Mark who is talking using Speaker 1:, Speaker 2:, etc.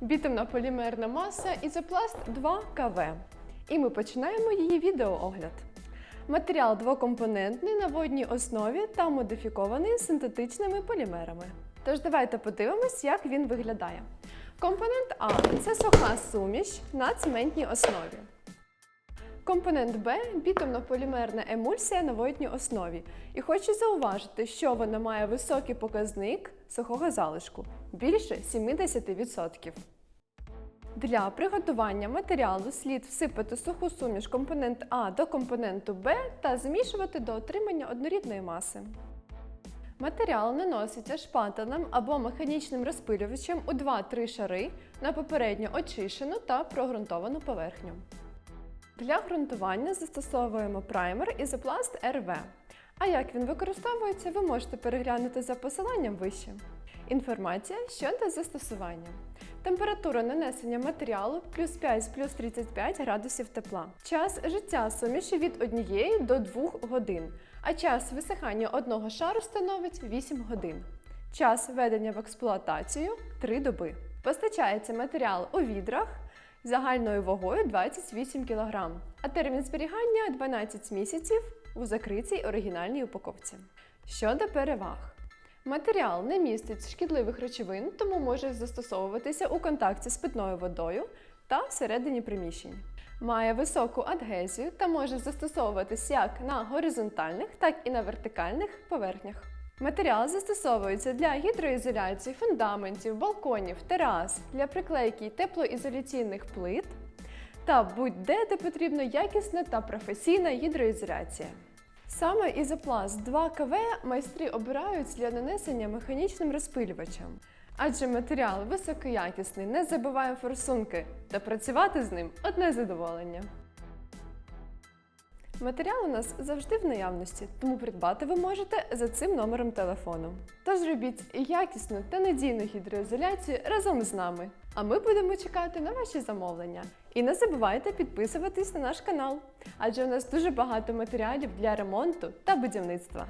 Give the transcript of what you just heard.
Speaker 1: бітумна полімерна маса Ізопласт 2 КВ. І ми починаємо її відеоогляд. Матеріал двокомпонентний на водній основі та модифікований синтетичними полімерами. Тож давайте подивимось, як він виглядає. Компонент А це суха суміш на цементній основі. Компонент Б бітумно-полімерна емульсія на водній основі. І хочу зауважити, що вона має високий показник сухого залишку більше 70%. Для приготування матеріалу слід всипати суху суміш компонент А до компоненту Б та змішувати до отримання однорідної маси. Матеріал наноситься шпателем або механічним розпилювачем у 2-3 шари на попередньо очищену та прогрунтовану поверхню. Для ґрунтування застосовуємо праймер Ізопласт РВ. А як він використовується, ви можете переглянути за посиланням вище. Інформація щодо застосування. Температура нанесення матеріалу плюс 5 плюс 35 градусів тепла. Час життя суміші від 1 до 2 годин, а час висихання одного шару становить 8 годин. Час введення в експлуатацію 3 доби. Постачається матеріал у відрах загальною вагою 28 кг, а термін зберігання 12 місяців у закритій оригінальній упаковці. Щодо переваг. Матеріал не містить шкідливих речовин, тому може застосовуватися у контакті з питною водою та всередині приміщень. Має високу адгезію та може застосовуватись як на горизонтальних, так і на вертикальних поверхнях. Матеріал застосовується для гідроізоляції фундаментів, балконів, терас, для приклейки теплоізоляційних плит та будь-де, де потрібна якісна та професійна гідроізоляція. Саме ізопласт 2 КВ майстри обирають для нанесення механічним розпилювачем, адже матеріал високоякісний, не забиває форсунки, та працювати з ним одне задоволення. Матеріал у нас завжди в наявності, тому придбати ви можете за цим номером телефону. Тож робіть якісну та надійну гідроізоляцію разом з нами. А ми будемо чекати на ваші замовлення. І не забувайте підписуватись на наш канал, адже у нас дуже багато матеріалів для ремонту та будівництва.